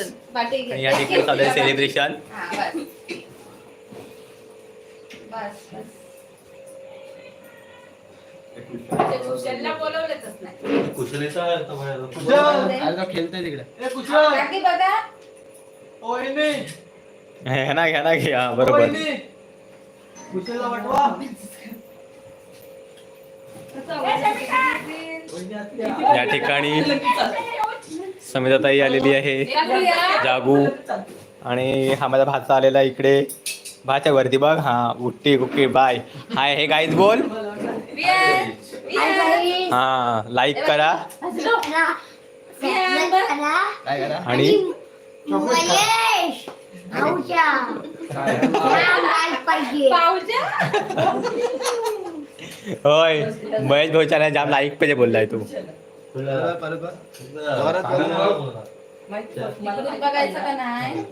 अजून बाटी घे. आणि या ठिकाणी चालू आहे सेलिब्रेशन हा, बस. बस, बस. ते कुशलला बोलवलंच नाही. कुशलेचा खेळतोय तिकडे. बघा. घ्या ना घ्या ना घ्या बरोबर. या ठिकाणी समिताताई आलेली आहे. जागू. आणि हा माझा भाचा आलेला इकडे. भाच्या वरती बघ. हा उट्टी कुट्टी बाय. हाय हे गाईज बोल. हा लाईक करा. आणि? होय. महेश भाऊच्या जाम लाईक पाहिजे बोललाय तू. बघायचं का नाही?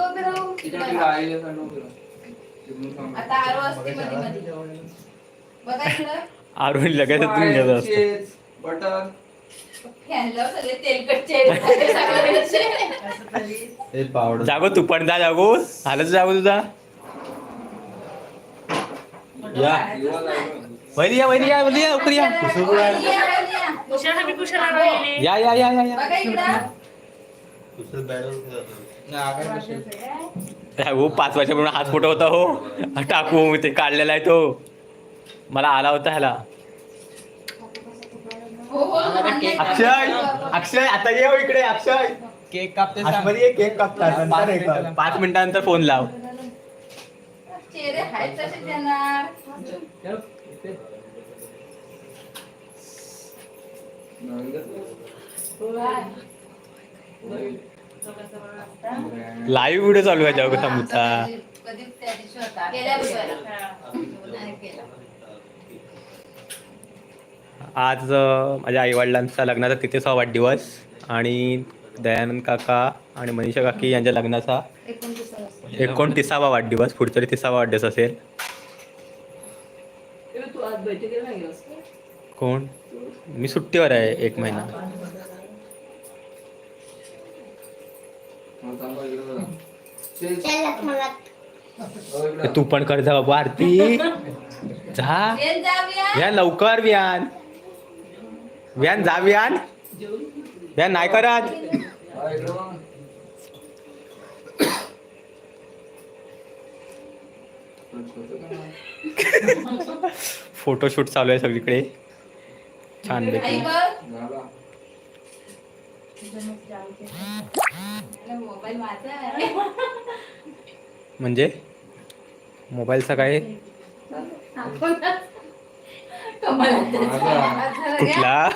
उभी राहू. आता आरो असते मध्ये मध्ये. बघा इकडं लगेच तुम्ही घेत असतो. फॅन हे पावडर. जागो तू पण जा जागो. झालं जागो तुझा. या. वैरी या वैरी या वैरी या लवकर या. या या. या या. हो पाच वर्षापूर्वी हाच फोटो होता हो. टाकू ते काढलेला आहे तो. मला आला होता ह्याला. अक्षय अक्षय आता ये हो इकडे अक्षय. केक कापते सांग. आतमध्ये ये, केक कापतात नंतर हे कर. पाच मिनिटानंतर फोन लाव. चेहरे आहेत तसेच येणार लाईव्ह व्हिडिओ चालू आहे जाऊ समजा कधी त्या दिवशी होता? गेल्या बुधवारी नाही केला. आज माझ्या आईवडिलांचा लग्नाचा तिथेचा वाढदिवस. आणि दयानंद काका आणि मनीषा काकी यांच्या लग्नाचा एकोणतीस एकोणतीसावा वाढदिवस. पुढच्या तिसावा वाढदिवस असेल. कोण? मी सुट्टीवर आहे एक महिना. तू पण कर जा बाबा आरती. जा. व्यान लवकर व्यान व्यान जा व्यान. व्यान नाही करत. फोटोशूट चालू आहे सगळीकडे. छान म्हणजे? मोबाईलचा काय? कुठला?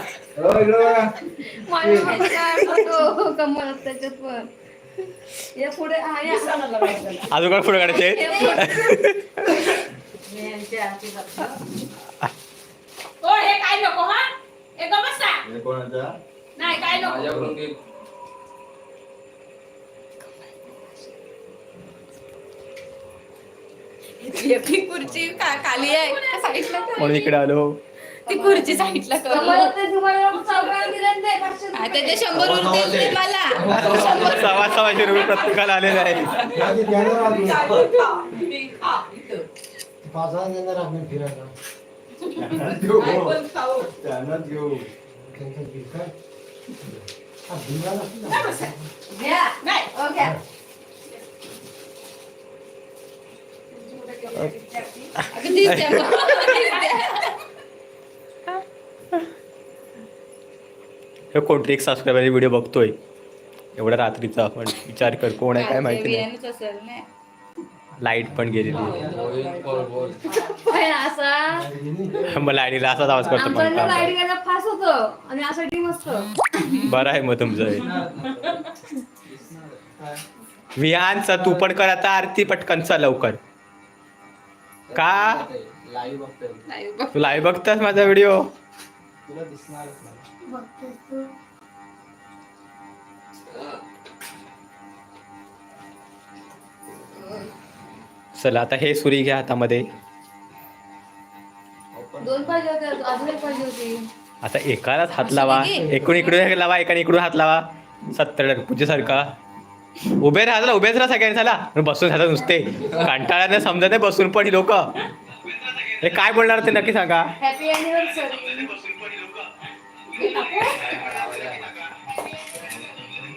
पुढे. अजून काय फोटो काढायचे? खुर्ची का- खाली आहे? म्हणून इकडे आलो. ती खुर्ची साईडला कर हा, शंभर उरतील ते मला शंभर सव्वा सव्वाशे रुपये प्रत्येकाला आलेले आहे हो. द्या. हे कोणतरी एक सबस्क्रायबर व्हिडिओ बघतोय एवढ्या रात्रीचा आपण विचार कर कोण आहे काय माहिती नाही बिर्याणीच असेल ना लाइट पण गेलेली आहे. पण असा मग लाईटीला असाच आवाज करतो पण लाइट. गेला फास होतो आणि बरं आहे मग तुमचं हे. विहानचा तू पण कर आता आरती पटकन चल लवकर का लाईव्ह बघतोय. नाही बघ. तू लाईव्ह बघतास माझा व्हिडिओ तुला दिसणारच नाही. बघतोस तू. चला आता हे सुरी घ्या हातामध्ये. दोन पाहिजे होते अजून एक पाहिजे होती. आता एकालाच हात लावा. एकूण इकडून लावा एकाने इकडून हात लावा. सत्तर पूजेसारखा उभे राहा उभेच राहा सगळ्यांनी झाला बसून राहतात नुसते. कंटाळ्याने समजत नाही बसून पण लोक. हे काय बोलणार ते नक्की सांगा. Happy anniversary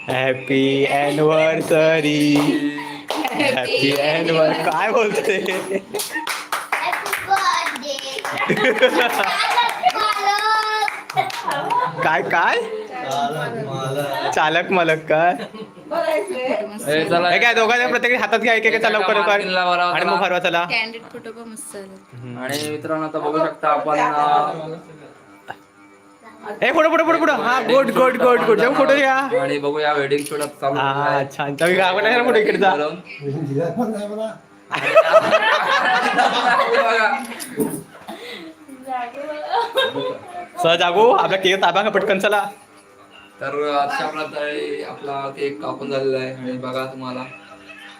happy anniversary happy anniversary काय बोलते? Happy birthday. काय काय? चालक मालक काय हे काय दोघांना प्रत्येक हातात घ्या एक एक चला लवकर लवकर मार्किनला बराबर आणि मग फरवा चला. आणि मित्रांनो आता बघू शकता आपण हे पुढे पुढे पुढे पुढे. हा गुड गुड गुड गुड. जाऊ फोटो घ्या. आणि बघूया वेडिंग शूट चालू हा आहे. छान तुम्ही गावाकडे फोटो इकडे जा. बघा. सह जागो आपला केक ताबा का पटकन चला. तर अशा प्रकारे आपला केक कापून झालेला आहे. आणि बघा तुम्हाला.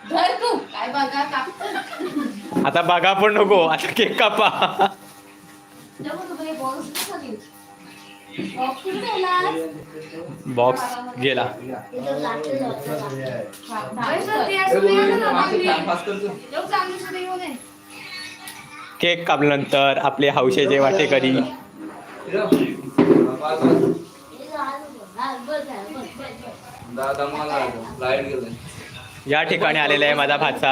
धर तू. काय बघा कापतो आता बघा पण नको. आता केक कापा. बॉक्स गेला. केक कापल्यानंतर आपले हौशेचे वाटेकरी दादा या ठिकाणी आलेला आहे माझा भाचा.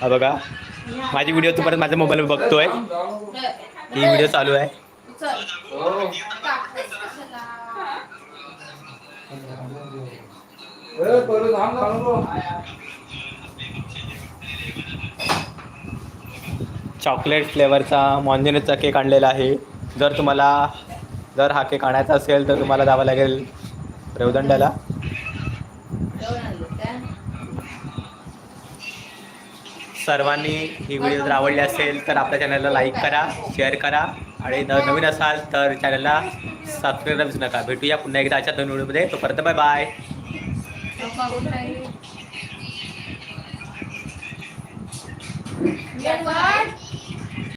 हा बघा. माझी व्हिडिओ तू परत माझ्या मोबाईल बघतोय. ही व्हिडिओ चालू आहे. थांब, चॉकलेट फ्लेवरचा मॉन्झिनचा केक आणलेला आहे. जर तुम्हाला जर हा केक आणायचा असेल तर तुम्हाला जावं लागेल रेवदंड्याला. सर्वांनी ही व्हिडिओ जर आवडली असेल तर आपल्या चॅनलला लाईक करा शेअर करा. आणि जर नवीन असाल तर चॅनलला सबस्क्राईब विसरू नका. भेटूया पुन्हा एकदा आजच्या दोन व्हिडिओमध्ये. तोपर्यंत बाय बाय Yeah,